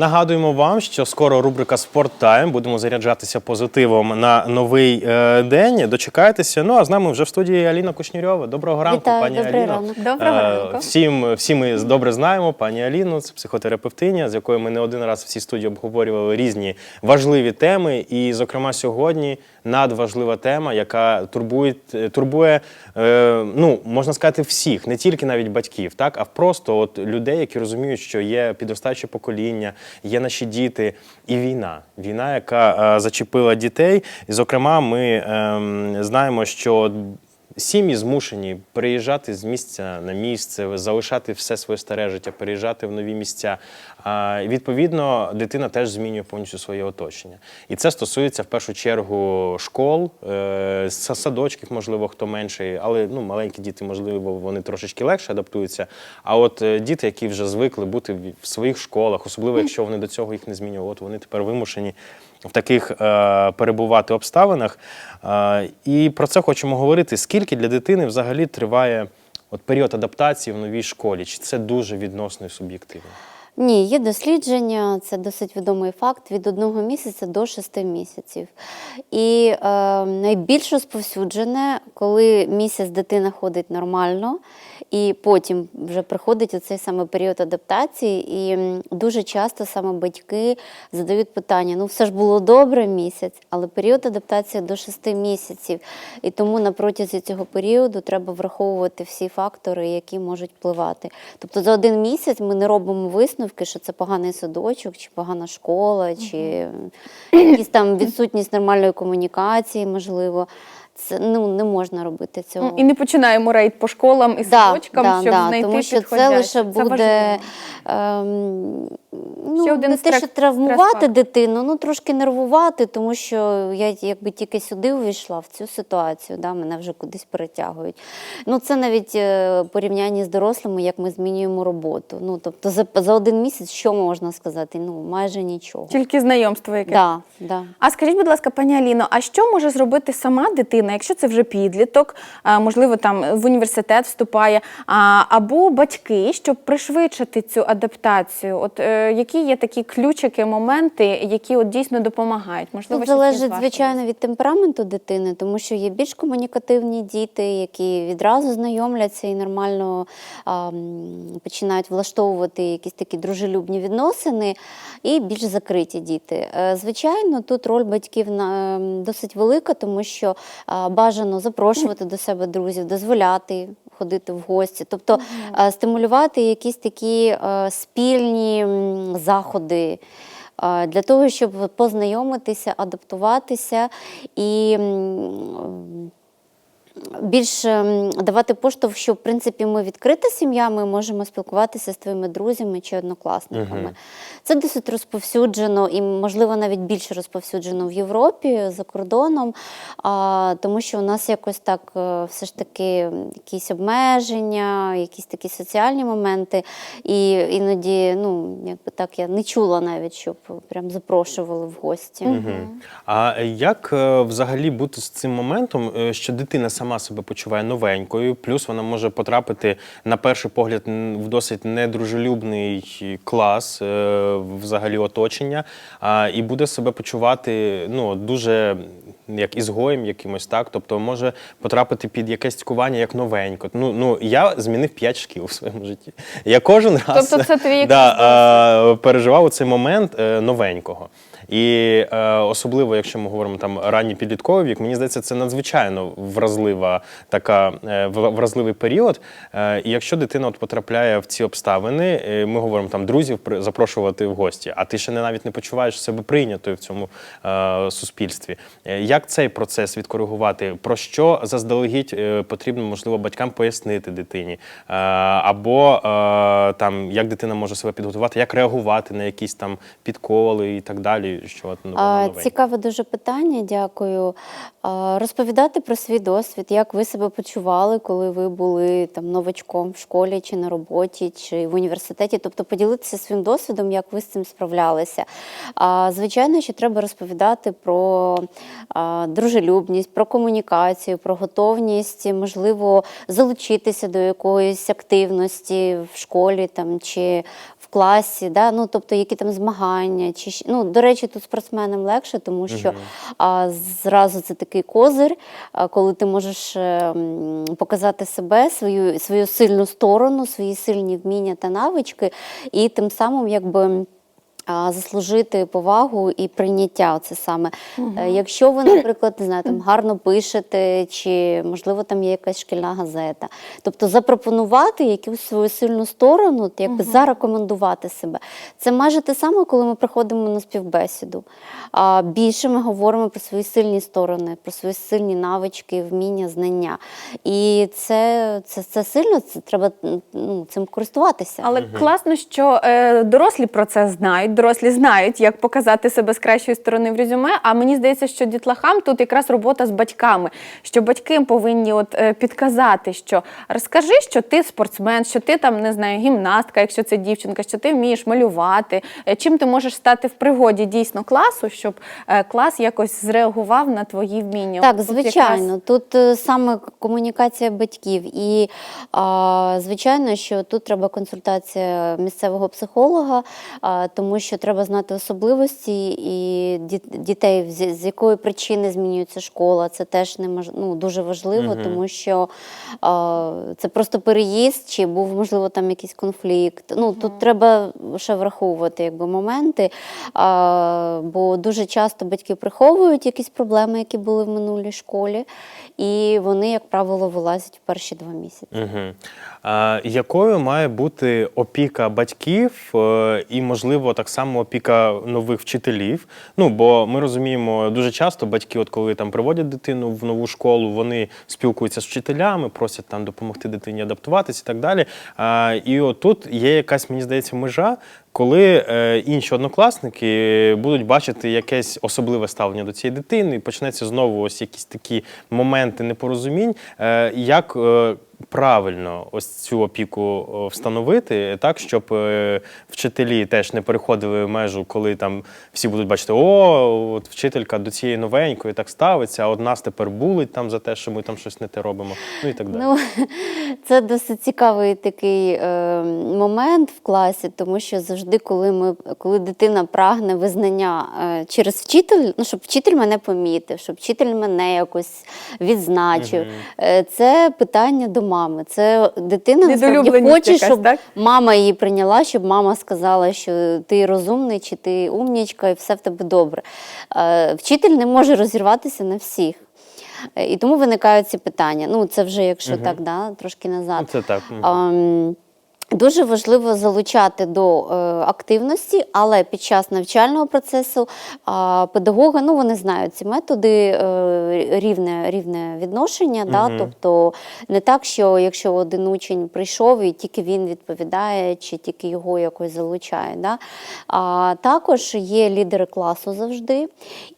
Нагадуємо вам, що скоро рубрика Спорт Тайм. Будемо заряджатися позитивом на новий е, день. Дочекайтеся. Ну а з нами вже в студії Аліна Кушнірьова. Доброго ранку, Вітаю, пані добрий Аліно. ранок. Доброго Е, ранку. Всім, всі ми добре знаємо пані Аліну, це психотерапевтиня, з якою ми не один раз в цій студії обговорювали різні важливі теми. І, зокрема, сьогодні надважлива тема, яка турбує, турбує е, ну, можна сказати, всіх, не тільки навіть батьків, так, а просто от людей, які розуміють, що є підростаюче покоління, є наші діти, і війна. Війна, яка е, зачепила дітей. І, зокрема, ми ем, знаємо, що Сім'ї змушені переїжджати з місця на місце, залишати все своє старе життя, переїжджати в нові місця. А, відповідно, дитина теж змінює повністю своє оточення. І це стосується в першу чергу школ, е, садочків, можливо, хто менший, але ну, маленькі діти, можливо, вони трошечки легше адаптуються. А от е, діти, які вже звикли бути в- в своїх школах, особливо якщо вони до цього їх не змінювали, от вони тепер вимушені в таких е, перебувати обставинах. Е, і про це хочемо говорити. Скільки для дитини взагалі триває от період адаптації в новій школі? Чи це дуже відносно і суб'єктивно? Ні, є дослідження, це досить відомий факт від одного місяця до шести місяців. І е, найбільш розповсюджене, коли місяць дитина ходить нормально, і потім вже приходить оцей саме період адаптації, і дуже часто саме батьки задають питання: ну все ж було добре місяць, але період адаптації до шести місяців. І тому на протязі цього періоду треба враховувати всі фактори, які можуть впливати. Тобто за один місяць ми не робимо висновки, що це поганий садочок, чи погана школа, чи якісь там відсутність нормальної комунікації, можливо. Це ну не можна робити цього. І не починаємо рейд по школам і Да, садочкам, да, щоб да, знайти тому що це лише буде це ем, ну, Ще один не те, стрес- що травмувати стрес-фактор. дитину, ну трошки нервувати, тому що я якби тільки сюди увійшла в цю ситуацію, да, мене вже кудись перетягують. Ну це навіть е, порівнянні з дорослими, як ми змінюємо роботу. Ну тобто за, за один місяць що можна сказати? Ну майже нічого. Тільки знайомство якесь. Да, да. А скажіть, будь ласка, пані Аліно, а що може зробити сама дитина, якщо це вже підліток, а, можливо, там в університет вступає, а, або батьки, щоб пришвидшити цю адаптацію? От е, які є такі ключики, моменти, які от дійсно допомагають? Можливо, Тут залежить, звичайно, від темпераменту дитини, тому що є більш комунікативні діти, які відразу знайомляться і нормально а, починають влаштовувати якісь такі дружелюбні відносини, і більш закриті діти. Е, Звичайно, тут роль батьків ем, досить велика, тому що бажано запрошувати до себе друзів, дозволяти ходити в гості, тобто угу. стимулювати якісь такі е, спільні заходи. Для того, щоб познайомитися, адаптуватися і більш ем, давати поштовх, що в принципі ми відкрита сім'я, ми можемо спілкуватися з твоїми друзями чи однокласниками. Це досить розповсюджено і, можливо, навіть більше розповсюджено в Європі за кордоном, а, тому що у нас якось так е, все ж таки якісь обмеження, якісь такі соціальні моменти. І іноді, ну якби так, я не чула навіть, щоб прям запрошували в гості. Мгм. А як е, взагалі бути з цим моментом, е, що дитина сама себе почуває новенькою, плюс вона може потрапити на перший погляд в досить недружелюбний клас, е, взагалі оточення, і буде себе почувати ну, дуже як ізгоєм якимось, так? Тобто може потрапити під якесь цькування як новенько. Ну, ну я змінив 5 шкіл у своєму житті. Я кожен раз Тобто це твій да, переживав цей момент е, новенького. І е, особливо, якщо ми говоримо там ранній підлітковий вік, мені здається, це надзвичайно вразлива така е, вразливий період. Е, і якщо дитина от потрапляє в ці обставини, ми говоримо там друзів запрошувати в гості, а ти ще не навіть не почуваєш себе прийнятою в цьому суспільстві. Як цей процес відкоригувати? Про що заздалегідь потрібно, можливо, батькам пояснити дитині? Або там як дитина може себе підготувати, як реагувати на якісь там підколи і так далі. Що от, ну, Цікаве дуже питання, дякую. Розповідати про свій досвід, як ви себе почували, коли ви були там новачком в школі чи на роботі, чи в університеті, тобто поділитися своїм досвідом, як ви з цим справлялися. Звичайно, що треба розповідати про дружелюбність, про комунікацію, про готовність, можливо, залучитися до якоїсь активності в школі там чи класі, да? ну, тобто які там змагання. Чи, ну, до речі, тут спортсменам легше, тому що а, зразу це такий козир, а, коли ти можеш а, м, показати себе, свою, свою сильну сторону, свої сильні вміння та навички, і тим самим якби. А, Заслужити повагу і прийняття це саме. Е, Якщо ви, наприклад, не знаю, там гарно пишете, чи можливо там є якась шкільна газета. Тобто запропонувати якусь свою сильну сторону, якби зарекомендувати себе. Це майже те саме, коли ми приходимо на співбесіду. А більше ми говоримо про свої сильні сторони, про свої сильні навички, вміння, знання. І це, це, це сильно, це треба ну, цим користуватися. Але класно, що е, дорослі про це знають, дорослі знають, як показати себе з кращої сторони в резюме. А мені здається, що дітлахам тут якраз робота з батьками, що батьки повинні от е, підказати, що розкажи, що ти спортсмен, що ти там не знаю, гімнастка, якщо це дівчинка, що ти вмієш малювати. е, Чим ти можеш стати в пригоді дійсно класу, щоб е, клас якось зреагував на твої вміння. Так, звичайно, тут саме комунікація батьків, і а, звичайно, що тут треба консультація місцевого психолога, а, тому що треба знати особливості і дітей, з, якої причини змінюється школа. Це теж не ну, дуже важливо, тому що а, це просто переїзд, чи був можливо там якийсь конфлікт. Ну тут треба ще враховувати якби моменти, а, бо дуже часто батьки приховують якісь проблеми, які були в минулій школі, і вони, як правило, вилазять в перші два місяці. Угу. А, якою має бути опіка батьків е, і, можливо, так само опіка нових вчителів? Ну, бо ми розуміємо, дуже часто батьки, от коли там приводять дитину в нову школу, вони спілкуються з вчителями, просять там допомогти дитині адаптуватися і так далі. А, і отут є якась, мені здається, межа. Коли е, інші однокласники будуть бачити якесь особливе ставлення до цієї дитини, і почнеться знову ось якісь такі моменти непорозумінь, е, як е, правильно ось цю опіку встановити, так щоб е, вчителі теж не переходили межу, коли там всі будуть бачити, о, от вчителька до цієї новенької так ставиться, а от нас тепер булить там за те, що ми там щось не те робимо. Ну і так далі. Ну, це досить цікавий такий е, момент в класі, тому що завжди, коли ми, коли дитина прагне визнання е, через вчитель, ну щоб вчитель мене помітив, щоб вчитель мене якось відзначив, е, це питання до мами. Це дитина насправді хоче, якась, щоб так? мама її прийняла, щоб мама сказала, що ти розумний чи ти умнічка, і все в тебе добре. Е, Вчитель не може розірватися на всіх. І тому виникають ці питання. Ну, це вже якщо так, да, трошки Ну, назад. це так. мгм. Ам, Дуже важливо залучати до е, активності, але під час навчального процесу е, педагоги ну, вони знають ці методи е, рівне, рівне відношення. Да? Тобто не так, що якщо один учень прийшов і тільки він відповідає, чи тільки його якось залучає. Да? А також є лідери класу завжди,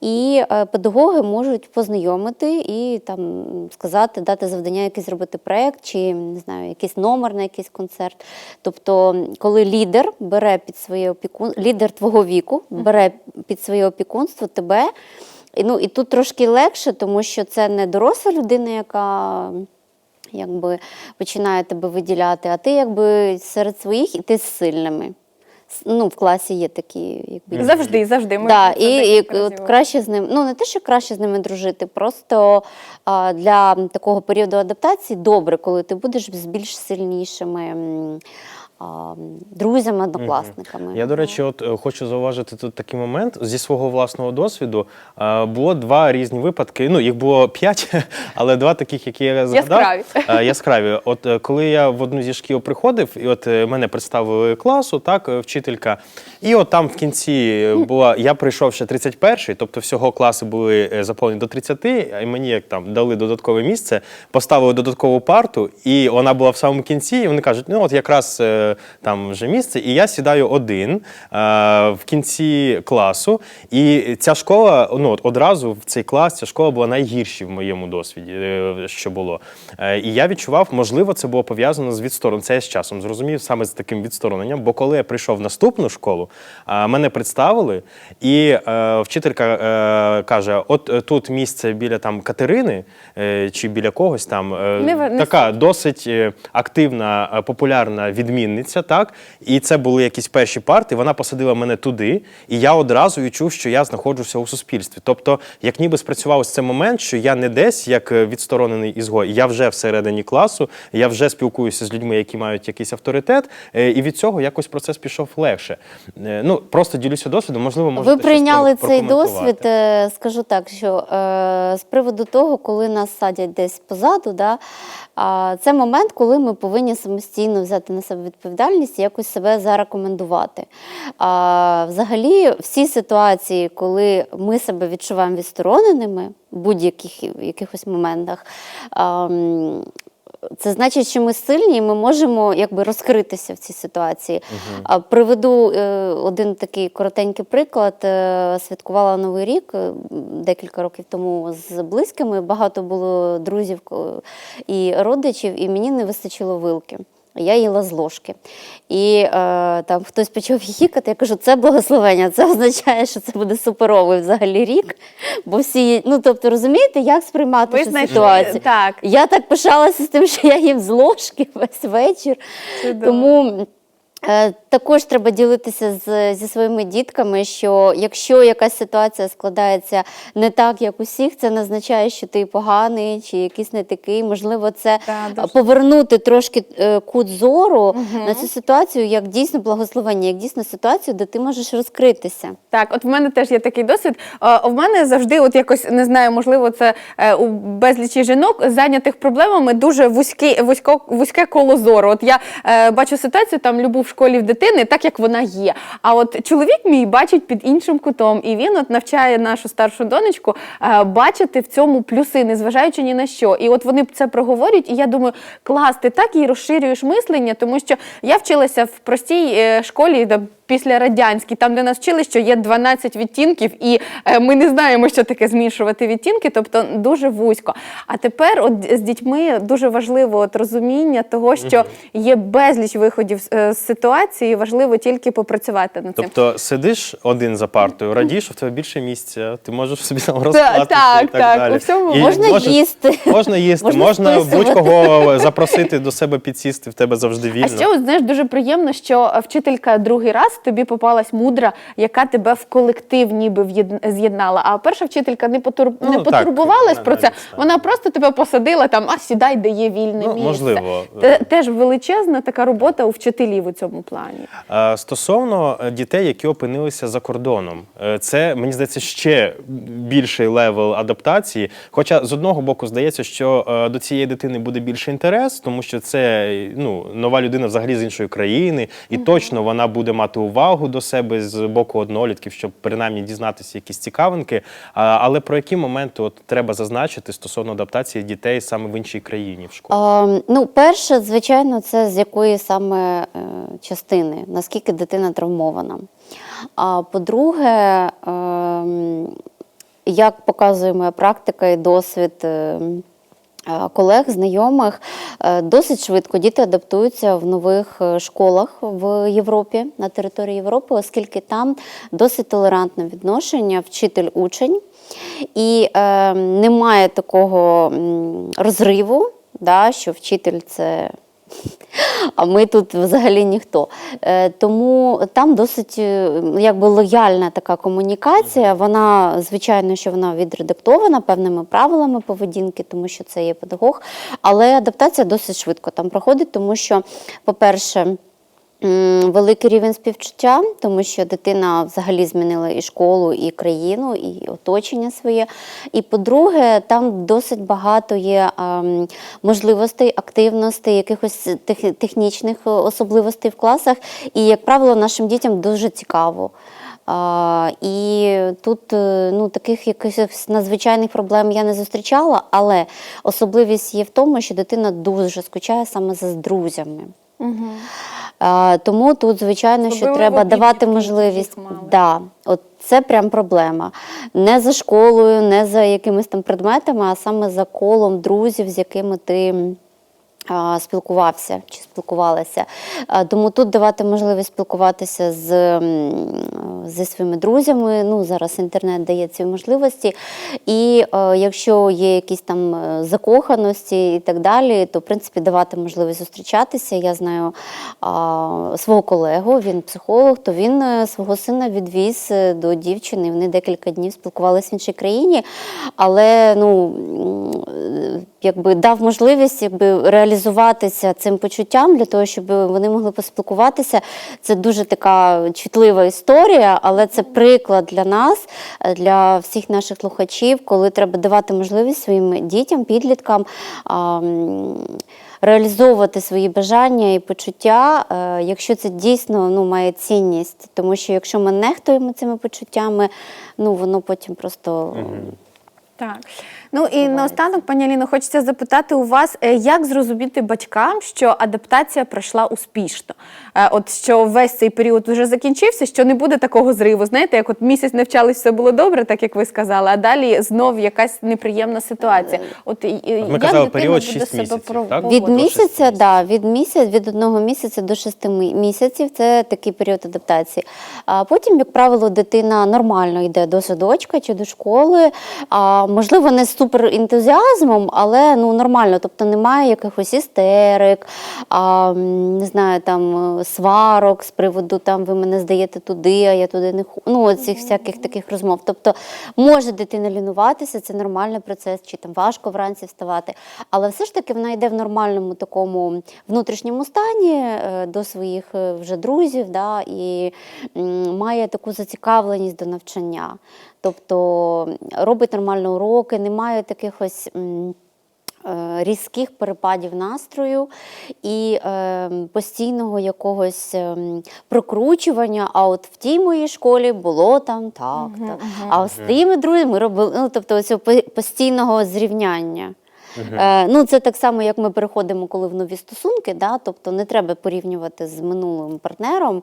і е, педагоги можуть познайомити і там сказати, дати завдання, якийсь зробити проєкт, чи не знаю, якийсь номер на якийсь концерт. Тобто, коли лідер бере під своє опікун, лідер твого віку бере під своє опікунство тебе. І, ну, і тут трошки легше, тому що це не доросла людина, яка якби починає тебе виділяти, а ти якби серед своїх і ти з сильними. Ну, в класі є такі, якби Завжди, завжди. Ми Да, і, і от краще з ним, ну не те, що краще з ними дружити, просто а, для такого періоду адаптації добре, коли ти будеш з більш сильнішими друзями, однокласниками. Я, до речі, от е, хочу зауважити тут такий момент зі свого власного досвіду. Було два різні випадки. Ну, їх було п'ять, але два таких, які я згадав. Яскраві. Е, Яскраві. От е, коли я в одну зі шкіл приходив, і от мене представили класу, так, вчителька. І от там в кінці була, я прийшов ще 31-й, тобто всього класи були заповнені до 30, і мені як там дали додаткове місце, поставили додаткову парту, і вона була в самому кінці, і вони кажуть, ну от якраз там вже місце, і я сідаю один е, в кінці класу. І ця школа, ну от одразу в цей клас, ця школа була найгірші в моєму досвіді, е, що було. Е, І я відчував, можливо, це було пов'язано з відстороненням. Це я з часом зрозумів саме з таким відстороненням. Бо коли я прийшов в наступну школу, е, мене представили, і е, вчителька е, каже: от е, тут місце біля там Катерини е, чи біля когось там е, Не ви- не така досить активна, популярна відмінниця. Відмінниця, так, і це були якісь перші парти. Вона посадила мене туди, і я одразу відчув, що я знаходжуся у суспільстві. Тобто, як ніби спрацював ось цей момент, що я не десь як е, відсторонений ізгой, я вже всередині класу, я вже спілкуюся з людьми, які мають якийсь авторитет, е, і від цього якось процес пішов легше. Е, Ну просто ділюся досвідом. Можливо, можете Ви прийняли цей досвід, скажу так, що е, з приводу того, коли нас садять десь позаду, да, це момент, коли ми повинні самостійно взяти на себе відповідальність і якось себе зарекомендувати. Взагалі, всі ситуації, коли ми себе відчуваємо відстороненими в будь-яких якихось моментах. Це значить, що ми сильні, і ми можемо якби розкритися в цій ситуації. А Приведу е, один такий коротенький приклад. Е, Святкувала Новий рік е, декілька років тому з близькими. Багато було друзів і родичів, і мені не вистачило вилки. Я їла з ложки. І е, там хтось почав гікати, я кажу, це благословення, це означає, що це буде суперовий взагалі рік. Бо всі, ну тобто, розумієте, як сприймати Ви цю знайшли, ситуацію? так. Я так пишалася з тим, що я їм з ложки весь вечір. Чудово. Тому також треба ділитися з, зі своїми дітками, що якщо якась ситуація складається не так, як усіх, це не означає, що ти поганий чи якийсь не такий. Можливо, це Так, е, повернути трошки е, кут зору на цю ситуацію, як дійсно благословення, як дійсно ситуацію, де ти можеш розкритися. Так, от в мене теж є такий досвід. Е, В мене завжди, от якось не знаю, можливо, це е, у безлічі жінок зайнятих проблемами дуже вузьке, вузько, вузьке коло зору. От я е, бачу ситуацію там любу в школі в дитини, так як вона є. А от чоловік мій бачить під іншим кутом, і він от навчає нашу старшу донечку е, бачити в цьому плюси, незважаючи ні на що. І от вони це проговорюють, і я думаю, клас, ти так і розширюєш мислення, тому що я вчилася в простій е, школі. де Після радянській, там де нас вчили, що є 12 відтінків, і е, ми не знаємо, що таке змішувати відтінки, тобто дуже вузько. А тепер, от з дітьми дуже важливо от розуміння того, що є безліч виходів з, е, з ситуації, і важливо тільки попрацювати над цим. Тобто сидиш один за партою, радієш, що в тебе більше місця, ти можеш собі там розкласти так, і так, так, далі. у всьому І Можна можеш- їсти. Можна їсти, Можна можна, списувати. будь-кого запросити до себе підсісти, в тебе завжди вільно. А ще от, знаєш, дуже приємно, що е, вчителька другий раз тобі попалась мудра, яка тебе в колектив ніби з'єднала. А перша вчителька не потур... Ну, не так, потурбувалась на про це. так. Вона просто тебе посадила там, а сідай, де є вільне Ну, місце. можливо. Теж величезна така робота у вчителів у цьому плані. Е, Стосовно е, дітей, які опинилися за кордоном, е, це мені здається ще більший левел адаптації. Хоча з одного боку здається, що е, до цієї дитини буде більше інтерес, тому що це ну нова людина взагалі з іншої країни, і точно вона буде мати увагу до себе з боку однолітків, щоб принаймні дізнатися якісь цікавинки. Але про які моменти от треба зазначити стосовно адаптації дітей саме в іншій країні в школі? А, ну, перше, звичайно, це з якої саме е, частини, наскільки дитина травмована. А по-друге, ем, як показує моя практика і досвід. Е, Колег, знайомих е, досить швидко діти адаптуються в нових е, школах в Європі на території Європи, оскільки там досить толерантне відношення вчитель-учень, і е, немає такого розриву, да, що вчитель це. А ми тут взагалі ніхто. Е, Тому там досить е, якби лояльна така комунікація. Вона, звичайно, що вона відредактована певними правилами поведінки, тому що це є педагог. Але адаптація досить швидко там проходить, тому що, по-перше, Великий рівень співчуття, тому що дитина взагалі змінила і школу, і країну, і оточення своє. І по-друге, там досить багато є можливостей, активностей, якихось технічних особливостей в класах. І, як правило, нашим дітям дуже цікаво. А, і тут е, ну, таких якихось надзвичайних проблем я не зустрічала, але особливість є в тому, що дитина дуже скучає саме за друзями. А, тому тут, звичайно, що Особливо треба давати можливість. Да, от це прям проблема. Не за школою, не за якимись там предметами, а саме за колом друзів, з якими ти. Спілкувався чи спілкувалася. Тому тут давати можливість спілкуватися з, зі своїми друзями. Ну, зараз інтернет дає ці можливості. І е, якщо є якісь там е, закоханості і так далі, то в принципі давати можливість зустрічатися. Я знаю свого колегу, він психолог, то він е, свого сина відвіз до дівчини. Вони декілька днів спілкувалися в іншій країні, але ну якби дав можливість якби реалізуватися цим почуттям для того, щоб вони могли поспілкуватися. Це дуже така чутлива історія, але це приклад для нас, для всіх наших слухачів, коли треба давати можливість своїм дітям, підліткам. а, Реалізовувати свої бажання і почуття, е, якщо це дійсно ну, має цінність. Тому що якщо ми нехтуємо цими почуттями, ну воно потім просто Так. Ну і наостанок, пані Аліно, хочеться запитати у вас, е, як зрозуміти батькам, що адаптація пройшла успішно? Е, От що весь цей період вже закінчився, що не буде такого зриву. Знаєте, як от місяць навчались, все було добре, так як ви сказали, а далі знов якась неприємна ситуація. От, і як ми казали, дитина період буде шість себе місяців, про- так? Від місяця, да, від місяць, від одного місяця до шести місяців це такий період адаптації. А потім, як правило, дитина нормально йде до садочка чи до школи. А, можливо, не з суперентузіазмом, але ну, нормально. Тобто немає якихось істерик, а, не знаю, там сварок з приводу там ви мене здаєте туди, а я туди не хочу. Ну, цих всяких таких розмов. Тобто може дитина лінуватися, це нормальний процес, чи там важко вранці вставати. Але все ж таки вона йде в нормальному такому внутрішньому стані е, до своїх е, вже друзів, да, і має таку зацікавленість до навчання. Тобто робить нормально уроки, немає таких ось. е, Різких перепадів настрою і е, постійного якогось е, прокручування. А от в тій моїй школі було там так, так. а з тими друзями ми робили. Ну, тобто цього постійного зрівняння. Е, ну, це так само, як ми переходимо, коли в нові стосунки, да? тобто не треба порівнювати з минулим партнером,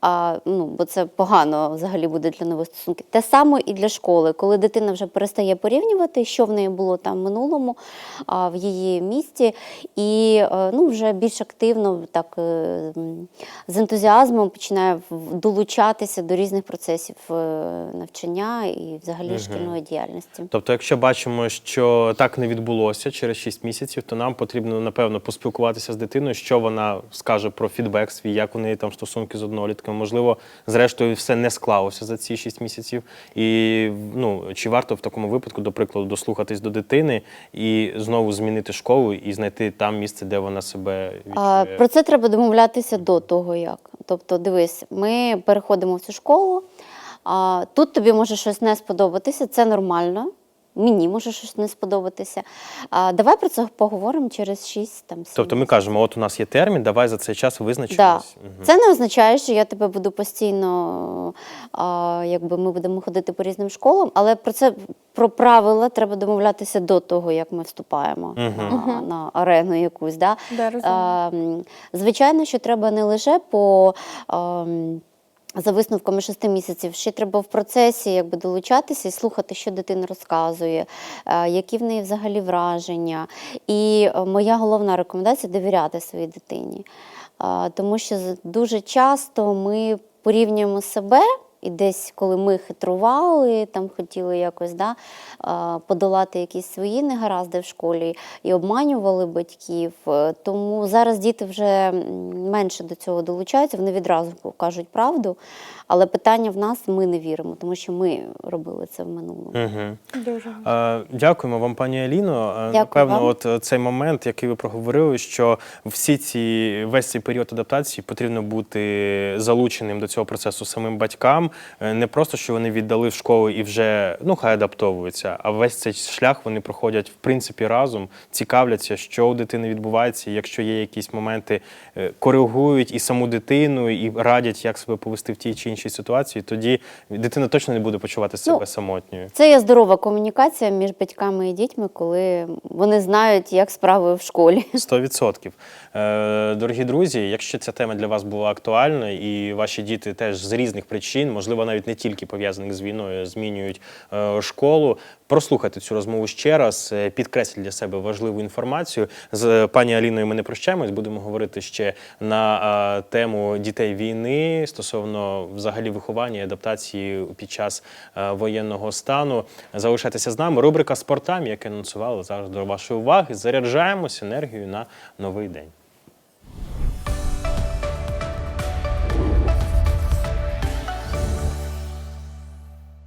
а, ну, бо це погано взагалі буде для нових стосунків. Те саме і для школи, коли дитина вже перестає порівнювати, що в неї було там в минулому, а, в її місті, і е, ну, вже більш активно, так, е, з ентузіазмом починає долучатися до різних процесів навчання і взагалі шкільної діяльності. Тобто, якщо бачимо, що так не відбулося через 6 місяців, то нам потрібно напевно поспілкуватися з дитиною, що вона скаже про фідбек свій, як у неї там стосунки з однолітками. Можливо, зрештою, все не склалося за ці 6 місяців. І ну чи варто в такому випадку, до прикладу, дослухатись до дитини і знову змінити школу і знайти там місце, де вона себе відчує? Про це треба домовлятися до того, як. Тобто, дивись, ми переходимо в цю школу, а, тут тобі може щось не сподобатися, це нормально. Мені може щось не сподобатися. А, давай про це поговоримо через 6 там, 7 Тобто ми кажемо, от у нас є термін, давай за цей час Да. визначимось. Це не означає, що я тебе буду постійно, а, якби ми будемо ходити по різним школам, але про це про правила треба домовлятися до того, як ми вступаємо на, на арену якусь. Да? Да, розумію. А, звичайно, що треба не лише по. а, За висновками шести місяців ще треба в процесі якби долучатися і слухати, що дитина розказує, е, які в неї взагалі враження. І е, моя головна рекомендація довіряти своїй дитині. Е, Тому що дуже часто ми порівнюємо себе. І десь, коли ми хитрували, там хотіли якось да, подолати якісь свої негаразди в школі і обманювали батьків. Е, Тому зараз діти вже менше до цього долучаються, вони відразу кажуть правду. Але питання в нас ми не віримо, тому що ми робили це в минулому. Мгм. Дуже. Е, Дякуємо вам, пані Аліно. Дякую Напевно, вам. от е, цей момент, який ви проговорили, що всі ці весь цей період адаптації потрібно бути залученим до цього процесу самим батькам. Е, Не просто що вони віддали в школу і вже ну хай адаптовуються, а весь цей шлях вони проходять в принципі разом, цікавляться, що у дитини відбувається. Якщо є якісь моменти, е, коригують і саму дитину, і радять, як себе повести в тій чи іншій ситуації, тоді дитина точно не буде почувати себе Ну, самотньою. Це є здорова комунікація між батьками і дітьми, коли вони знають, як справи в школі. 100%. Е, Дорогі друзі, якщо ця тема для вас була актуальна і ваші діти теж з різних причин, можливо, навіть не тільки пов'язаних з війною, змінюють е, школу. Прослухайте цю розмову ще раз, е, підкресліть для себе важливу інформацію. З пані Аліною ми не прощаємось, будемо говорити ще на е, тему дітей війни стосовно взагалі виховання і адаптації під час е, воєнного стану. Залишайтеся з нами. Рубрика Спортам, яке анонсували зараз до вашої уваги. Заряджаємось енергією на новий день.